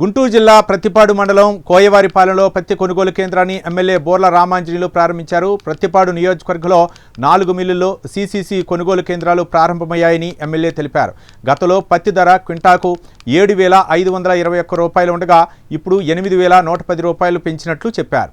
గుంటూరు జిల్లా ప్రతిపాడు మండలం కోయవారిపాలెంలో పత్తి కొనుగోలు కేంద్రాన్ని ఎమ్మెల్యే బోర్ల రామాంజనేయులు ప్రారంభించారు. ప్రతిపాడు నియోజకవర్గంలో నాలుగు మిల్లుల్లో సీసీసీ కొనుగోలు కేంద్రాలు ప్రారంభమయ్యాయని ఎమ్మెల్యే తెలిపారు. గతంలో పత్తి ధర క్వింటాకు ఏడు వేల ఐదు వందల ఇరవై ఒక్క రూపాయలు ఉండగా ఇప్పుడు ఎనిమిది వేల నూట పది రూపాయలు పెంచినట్లు చెప్పారు.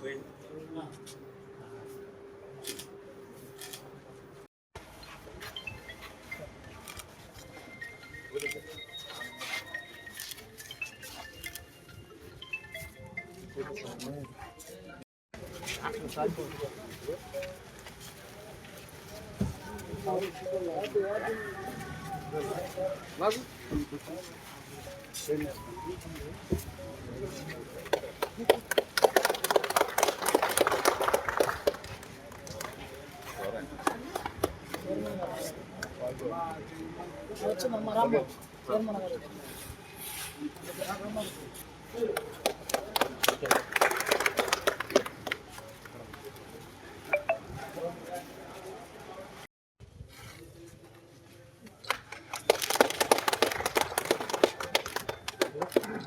啥子？啥子？啥子？啥子？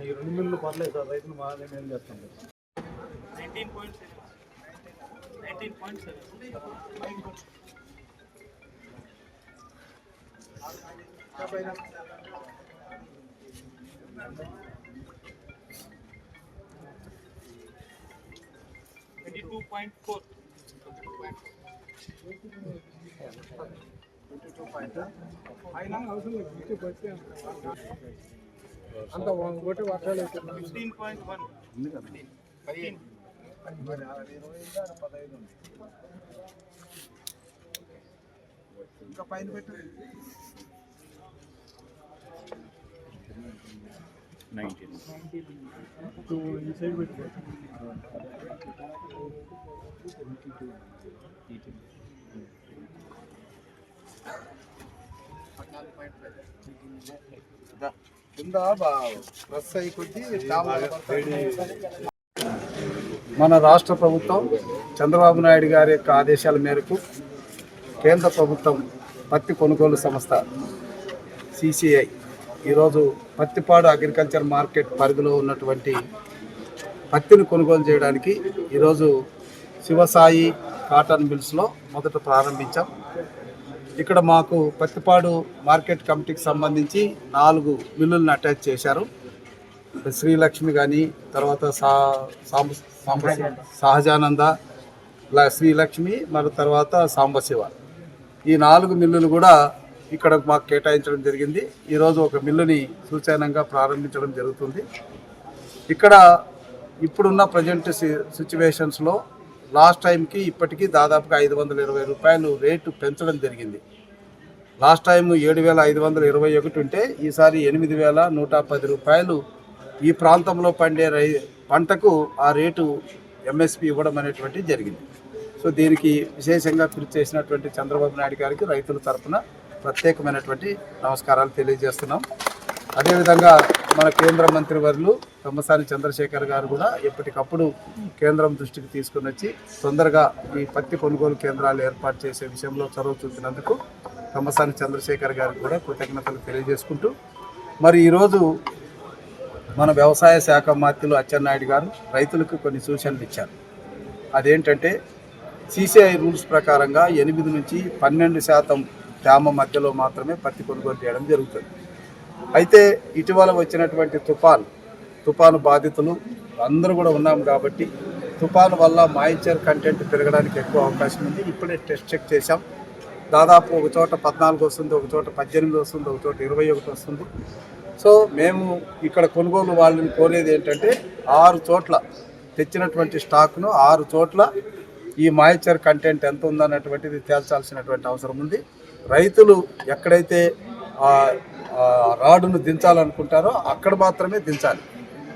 ఈ రెండు మిల్లు పర్లేదు సార్ రైతులు బాగానే మేలు చేస్తాం పాయింట్ సెవెన్. లేదు ఇంటికి వచ్చి అంత ఒకటి వర్షాలు అవుతుంది మరి ఆ ఇరవై పదహైదు ఇంకా పైన పెట్టు. కింద ప్రెస్ కొద్దీ మన రాష్ట్ర ప్రభుత్వం చంద్రబాబు నాయుడు గారి యొక్క ఆదేశాల మేరకు కేంద్ర ప్రభుత్వం పత్తి కొనుగోలు సంస్థ సిసిఐ ఈరోజు పత్తిపాడు అగ్రికల్చర్ మార్కెట్ పరిధిలో ఉన్నటువంటి పత్తిని కొనుగోలు చేయడానికి ఈరోజు శివసాయి కాటన్ మిల్స్లో మొదట ప్రారంభించాం. ఇక్కడ మాకు పత్తిపాడు మార్కెట్ కమిటీకి సంబంధించి నాలుగు మిల్లులను అటాచ్ చేశారు. శ్రీలక్ష్మి కానీ తర్వాత సా సాంబ సహజానంద శ్రీలక్ష్మి మరి తర్వాత సాంబశివ. ఈ నాలుగు మిల్లులు కూడా ఇక్కడ మాకు కేటాయించడం జరిగింది. ఈరోజు ఒక మిల్లుని సూచనంగా ప్రారంభించడం జరుగుతుంది. ఇక్కడ ఇప్పుడున్న ప్రజెంట్ సిచ్యువేషన్స్లో లాస్ట్ టైంకి ఇప్పటికీ దాదాపుగా ఐదు వందల ఇరవై రూపాయలు రేటు పెంచడం జరిగింది. లాస్ట్ టైం ఏడు వేల ఐదు వందల ఇరవై ఒకటి ఉంటే ఈసారి ఎనిమిది వేల నూట పది రూపాయలు ఈ ప్రాంతంలో పండే రై పంటకు ఆ రేటు ఎంఎస్పి ఇవ్వడం అనేటువంటిది జరిగింది. సో దీనికి విశేషంగా కృషి చేసినటువంటి చంద్రబాబు నాయుడు గారికి రైతుల తరఫున ప్రత్యేకమైనటువంటి నమస్కారాలు తెలియజేస్తున్నాం. అదేవిధంగా మన కేంద్ర మంత్రి వర్లు తమ్మసాని చంద్రశేఖర్ గారు కూడా ఎప్పటికప్పుడు కేంద్రం దృష్టికి తీసుకుని వచ్చి తొందరగా ఈ పత్తి కొనుగోలు కేంద్రాలు ఏర్పాటు చేసే విషయంలో చొరవ చూపినందుకు తమ్మసాని చంద్రశేఖర్ గారికి కూడా కృతజ్ఞతలు తెలియజేసుకుంటూ మరి ఈరోజు మన వ్యవసాయ శాఖ మంత్రులు అచ్చెన్నాయుడు గారు రైతులకు కొన్ని సూచనలు ఇచ్చారు. అదేంటంటే సిసిఐ రూల్స్ ప్రకారంగా ఎనిమిది నుంచి పన్నెండు శాతం గ్రామ మధ్యలో మాత్రమే పత్తి కొనుగోలు చేయడం జరుగుతుంది. అయితే ఇటీవల వచ్చినటువంటి తుఫాన్ తుఫాను బాధితులు అందరూ కూడా ఉన్నాం కాబట్టి తుఫాను వల్ల మాయిచర్ కంటెంట్ పెరగడానికి ఎక్కువ అవకాశం ఉంది. ఇప్పుడే టెస్ట్ చెక్ చేశాం. దాదాపు ఒక చోట పద్నాలుగు వస్తుంది ఒక చోట పద్దెనిమిది వస్తుంది ఒక చోట ఇరవై ఒకటి వస్తుంది. సో మేము ఇక్కడ కొనుగోలు వాళ్ళని కోరేది ఏంటంటే ఆరు చోట్ల తెచ్చినటువంటి స్టాక్ను ఆరు చోట్ల ఈ మాయిచర్ కంటెంట్ ఎంత ఉందన్నటువంటిది తేల్చాల్సినటువంటి అవసరం ఉంది. రైతులు ఎక్కడైతే రాడును దించాలనుకుంటారో అక్కడ మాత్రమే దించాలి.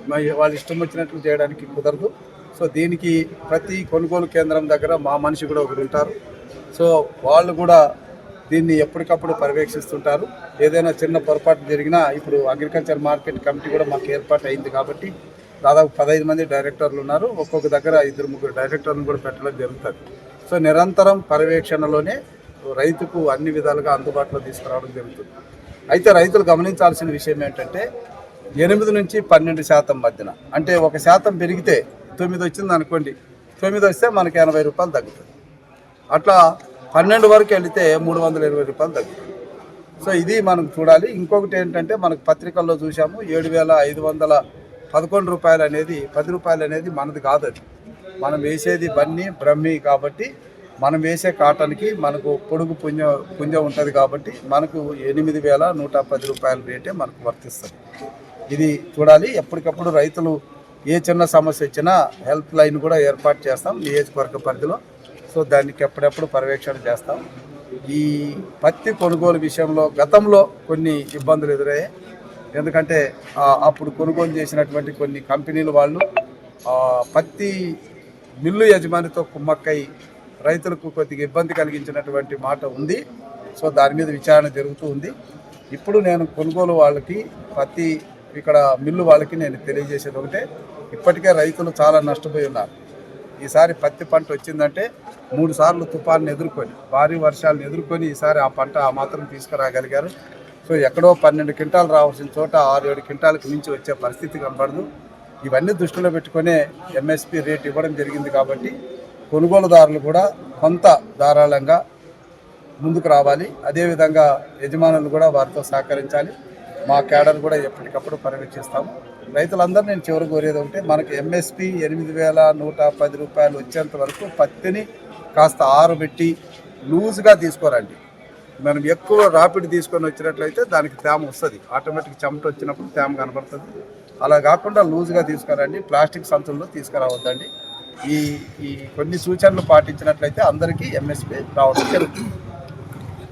మరి వాళ్ళు ఇష్టం వచ్చినట్లు చేయడానికి కుదరదు. సో దీనికి ప్రతి కొనుగోలు కేంద్రం దగ్గర మా మనిషి కూడా ఒకరు ఉంటారు. సో వాళ్ళు కూడా దీన్ని ఎప్పటికప్పుడు పర్యవేక్షిస్తుంటారు. ఏదైనా చిన్న పొరపాటు జరిగినా ఇప్పుడు అగ్రికల్చర్ మార్కెట్ కమిటీ కూడా మాకు ఏర్పాటు అయింది కాబట్టి దాదాపు పదహైదు మంది డైరెక్టర్లు ఉన్నారు. ఒక్కొక్క దగ్గర ఇద్దరు ముగ్గురు డైరెక్టర్లను కూడా పెట్టడం జరుగుతుంది. సో నిరంతరం పర్యవేక్షణలోనే రైతుకు అన్ని విధాలుగా అందుబాటులో తీసుకురావడం జరుగుతుంది. అయితే రైతులు గమనించాల్సిన విషయం ఏంటంటే ఎనిమిది నుంచి పన్నెండు శాతం మధ్యన అంటే ఒక శాతం పెరిగితే తొమ్మిది వచ్చింది అనుకోండి తొమ్మిది వస్తే మనకి ఎనభై రూపాయలు తగ్గుతుంది. అట్లా పన్నెండు వరకు వెళితే మూడు వందల ఇరవై రూపాయలు తగ్గుతుంది. సో ఇది మనం చూడాలి. ఇంకొకటి ఏంటంటే మనకు పత్రికల్లో చూసాము ఏడు వేల ఐదు వందల పదకొండు రూపాయలు అనేది పది రూపాయలు అనేది మనది కాదు అది. మనం వేసేది బన్నీ బ్రహ్మి కాబట్టి మనం వేసే కాటన్కి మనకు పొడుగు పుంజ పుంజ ఉంటుంది కాబట్టి మనకు ఎనిమిది వేల నూట పది రూపాయల రేటే మనకు వర్తిస్తుంది. ఇది చూడాలి. ఎప్పటికప్పుడు రైతులు ఏ చిన్న సమస్య వచ్చినా హెల్ప్ లైన్ కూడా ఏర్పాటు చేస్తాం నియోజకవర్గ పరిధిలో. సో దానికి ఎప్పుడెప్పుడు పర్యవేక్షణ చేస్తాం. ఈ పత్తి కొనుగోలు విషయంలో గతంలో కొన్ని ఇబ్బందులు ఎదురయ్యాయి. ఎందుకంటే అప్పుడు కొనుగోలు చేసినటువంటి కొన్ని కంపెనీలు వాళ్ళు పత్తి మిల్లు యజమానితో కుమ్మక్కై రైతులకు కొద్దిగా ఇబ్బంది కలిగించినటువంటి మాట ఉంది. సో దాని మీద విచారణ జరుగుతూ ఉంది. ఇప్పుడు నేను కొనుగోలు వాళ్ళకి పత్తి ఇక్కడ మిల్లు వాళ్ళకి నేను తెలియజేసేది ఒకటే. ఇప్పటికే రైతులు చాలా నష్టపోయి ఉన్నారు. ఈసారి పత్తి పంట వచ్చిందంటే మూడు సార్లు తుఫాన్ని ఎదుర్కొని భారీ వర్షాలను ఎదుర్కొని ఈసారి ఆ పంట ఆ మాత్రం తీసుకురాగలిగారు. సో ఎక్కడో పన్నెండు క్వింటాలు రావాల్సిన చోట ఆరు ఏడు క్వింటాలకు మించి వచ్చే పరిస్థితి కనబడదు. ఇవన్నీ దృష్టిలో పెట్టుకునే ఎంఎస్పి రేట్ ఇవ్వడం జరిగింది కాబట్టి కొనుగోలుదారులు కూడా కొంత ధారాళంగా ముందుకు రావాలి. అదేవిధంగా యజమానులు కూడా వారితో సహకరించాలి. మా క్యాడర్ కూడా ఎప్పటికప్పుడు పర్యవేక్షిస్తాము రైతులందరూ నేను చివరి కోరేది ఉంటే మనకు ఎంఎస్పి ఎనిమిది వేల నూట పది రూపాయలు వచ్చేంత వరకు పత్తిని కాస్త ఆరబెట్టి లూజ్గా తీసుకోరండి. మనం ఎక్కువ రాపిడ్ తీసుకొని వచ్చినట్లయితే దానికి తేమ వస్తుంది. ఆటోమేటిక్ చెమట వచ్చినప్పుడు తేమ కనబడుతుంది. అలా కాకుండా లూజ్గా తీసుకురండి. ప్లాస్టిక్ సంచుల్లో తీసుకురావద్దండి. ఈ ఈ కొన్ని సూచనలు పాటించినట్లయితే అందరికీ ఎంఎస్పీ రావడం జరుగుతుంది.